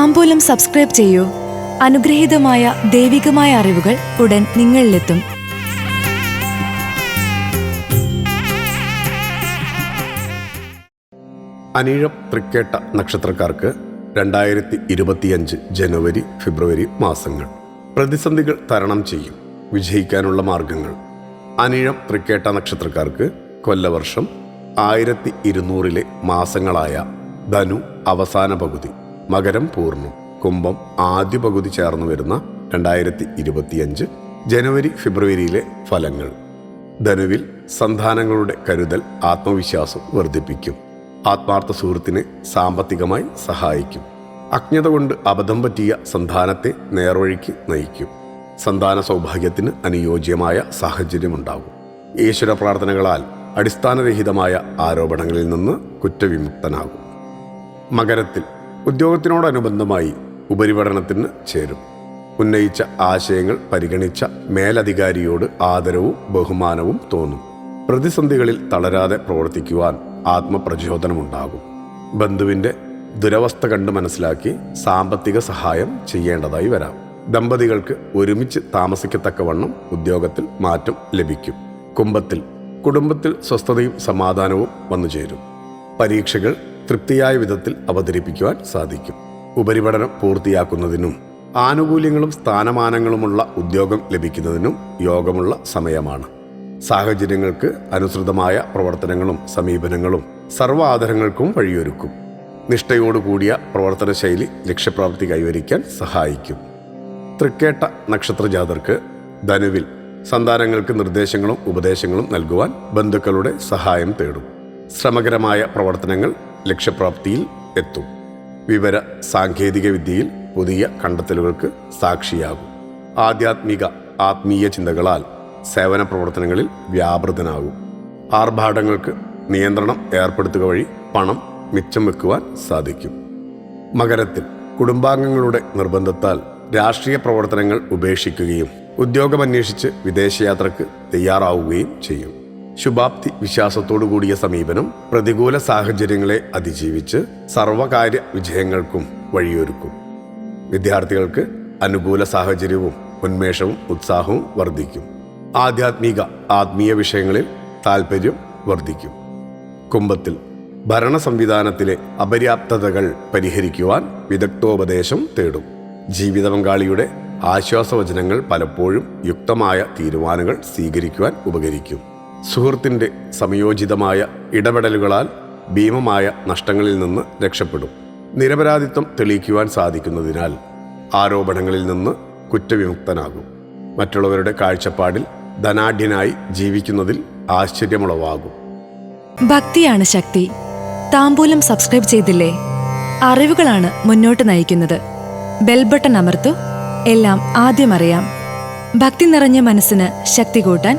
താമ്പൂലം subscribe ചെയ്യൂ. അനുഗ്രഹീതമായ ദൈവികമായ അറിവുകൾ ഉടൻ നിങ്ങളിലെത്തും. അനീഴം തൃക്കേട്ട നക്ഷത്രക്കാർക്ക് രണ്ടായിരത്തി ഇരുപത്തിയഞ്ച് ജനുവരി ഫെബ്രുവരി മാസങ്ങൾ. പ്രതിസന്ധികൾ തരണം ചെയ്യും. വിജയിക്കാനുള്ള മാർഗങ്ങൾ. അനീഴം തൃക്കേട്ട നക്ഷത്രക്കാർക്ക് കൊല്ലവർഷം ആയിരത്തി ഇരുന്നൂറിലെ മാസങ്ങളായ ധനു അവസാന പകുതി. മകരം പൂർണം കുംഭം ആദ്യ പകുതി ചേർന്ന് വരുന്ന രണ്ടായിരത്തി ഇരുപത്തിയഞ്ച് ജനുവരി ഫെബ്രുവരിയിലെ ഫലങ്ങൾ. ധനുവിൽ സന്താനങ്ങളുടെ കരുതൽ ആത്മവിശ്വാസം വർദ്ധിപ്പിക്കും. ആത്മാർത്ഥ സുഹൃത്തിനെ സാമ്പത്തികമായി സഹായിക്കും. അജ്ഞത കൊണ്ട് അബദ്ധം പറ്റിയ സന്താനത്തെ നേർവഴിക്ക് നയിക്കും. സന്താന സൗഭാഗ്യത്തിന് അനുയോജ്യമായ സാഹചര്യമുണ്ടാകും. ഈശ്വര പ്രാർത്ഥനകളാൽ അടിസ്ഥാനരഹിതമായ ആരോപണങ്ങളിൽ നിന്ന് കുറ്റവിമുക്തനാകും. മകരത്തിൽ ഉദ്യോഗത്തിനോടനുബന്ധമായി ഉപരിപഠനത്തിന് ചേരും. ഉന്നയിച്ച ആശയങ്ങൾ പരിഗണിച്ച മേലധികാരിയോട് ആദരവും ബഹുമാനവും തോന്നും. പ്രതിസന്ധികളിൽ തളരാതെ പ്രവർത്തിക്കുവാൻ ആത്മപ്രചോദനമുണ്ടാകും. ബന്ധുവിന്റെ ദുരവസ്ഥ കണ്ട് മനസ്സിലാക്കി സാമ്പത്തിക സഹായം ചെയ്യേണ്ടതായി വരാം. ദമ്പതികൾക്ക് ഒരുമിച്ച് താമസിക്കത്തക്കവണ്ണം ഉദ്യോഗത്തിൽ മാറ്റം ലഭിക്കും. കുംഭത്തിൽ കുടുംബത്തിൽ സ്വസ്ഥതയും സമാധാനവും വന്നു ചേരും പരീക്ഷകൾ തൃപ്തിയായ വിധത്തിൽ അവതരിപ്പിക്കുവാൻ സാധിക്കും. ഉപരിപഠനം പൂർത്തിയാക്കുന്നതിനും ആനുകൂല്യങ്ങളും സ്ഥാനമാനങ്ങളുമുള്ള ഉദ്യോഗം ലഭിക്കുന്നതിനും യോഗമുള്ള സമയമാണ്. സാഹചര്യങ്ങൾക്ക് അനുസൃതമായ പ്രവർത്തനങ്ങളും സമീപനങ്ങളും സർവ ആദരങ്ങൾക്കും വഴിയൊരുക്കും. നിഷ്ഠയോടുകൂടിയ പ്രവർത്തന ശൈലി ലക്ഷ്യപ്രാപ്തി കൈവരിക്കാൻ സഹായിക്കും. തൃക്കേട്ട നക്ഷത്രജാതർക്ക് ധനുവിൽ സന്താനങ്ങൾക്ക് നിർദ്ദേശങ്ങളും ഉപദേശങ്ങളും നൽകുവാൻ ബന്ധുക്കളുടെ സഹായം തേടും. ശ്രമകരമായ പ്രവർത്തനങ്ങൾ ലക്ഷ്യപ്രാപ്തിയിൽ എത്തും. വിവര സാങ്കേതിക വിദ്യയിൽ പുതിയ കണ്ടെത്തലുകൾക്ക് സാക്ഷിയാകും. ആധ്യാത്മിക ആത്മീയ ചിന്തകളാൽ സേവന പ്രവർത്തനങ്ങളിൽ വ്യാപൃതനാകും. ആർഭാടങ്ങൾക്ക് നിയന്ത്രണം ഏർപ്പെടുത്തുക വഴി പണം മിച്ചം വെക്കുവാൻ സാധിക്കും. മകരത്തിൽ കുടുംബാംഗങ്ങളുടെ നിർബന്ധത്താൽ രാഷ്ട്രീയ പ്രവർത്തനങ്ങൾ ഉപേക്ഷിക്കുകയും ഉദ്യോഗമന്വേഷിച്ച് വിദേശയാത്രക്ക് തയ്യാറാവുകയും ചെയ്യും. ശുഭാപ്തി വിശ്വാസത്തോടു കൂടിയ സമീപനം പ്രതികൂല സാഹചര്യങ്ങളെ അതിജീവിച്ച് സർവകാര്യ വിജയങ്ങൾക്കും വഴിയൊരുക്കും. വിദ്യാർത്ഥികൾക്ക് അനുകൂല സാഹചര്യവും ഉന്മേഷവും ഉത്സാഹവും വർദ്ധിക്കും. ആധ്യാത്മിക ആത്മീയ വിഷയങ്ങളിൽ താൽപ്പര്യം വർദ്ധിക്കും. കുംഭത്തിൽ ഭരണ സംവിധാനത്തിലെ അപര്യാപ്തതകൾ പരിഹരിക്കുവാൻ വിദഗ്ധോപദേശം തേടും. ജീവിത പങ്കാളിയുടെ ആശ്വാസവചനങ്ങൾ പലപ്പോഴും യുക്തമായ തീരുമാനങ്ങൾ സ്വീകരിക്കുവാൻ ഉപകരിക്കും. സുഹൃത്തിന്റെ സംയോജിതമായ ഇടപെടലുകളാൽ ഭീമമായ നഷ്ടങ്ങളിൽ നിന്ന് രക്ഷപ്പെടും. നിരപരാധിത്വം തെളിയിക്കുവാൻ സാധിക്കുന്നതിനാൽ ആരോപണങ്ങളിൽ നിന്ന് കുറ്റവിമുക്തനാകും. മറ്റുള്ളവരുടെ കാഴ്ചപ്പാടിൽ ധനാഢ്യനായി ജീവിക്കുന്നതിൽ ആശ്ചര്യമുളവാകും. ഭക്തിയാണ് ശക്തി. താമ്പൂലം സബ്സ്ക്രൈബ് ചെയ്തില്ലേ? അറിവുകളാണ് മുന്നോട്ട് നയിക്കുന്നത്. ബെൽബട്ടൺ അമർത്തു. എല്ലാം ആദ്യം അറിയാം. ഭക്തി നിറഞ്ഞ മനസ്സിന് ശക്തി കൂട്ടാൻ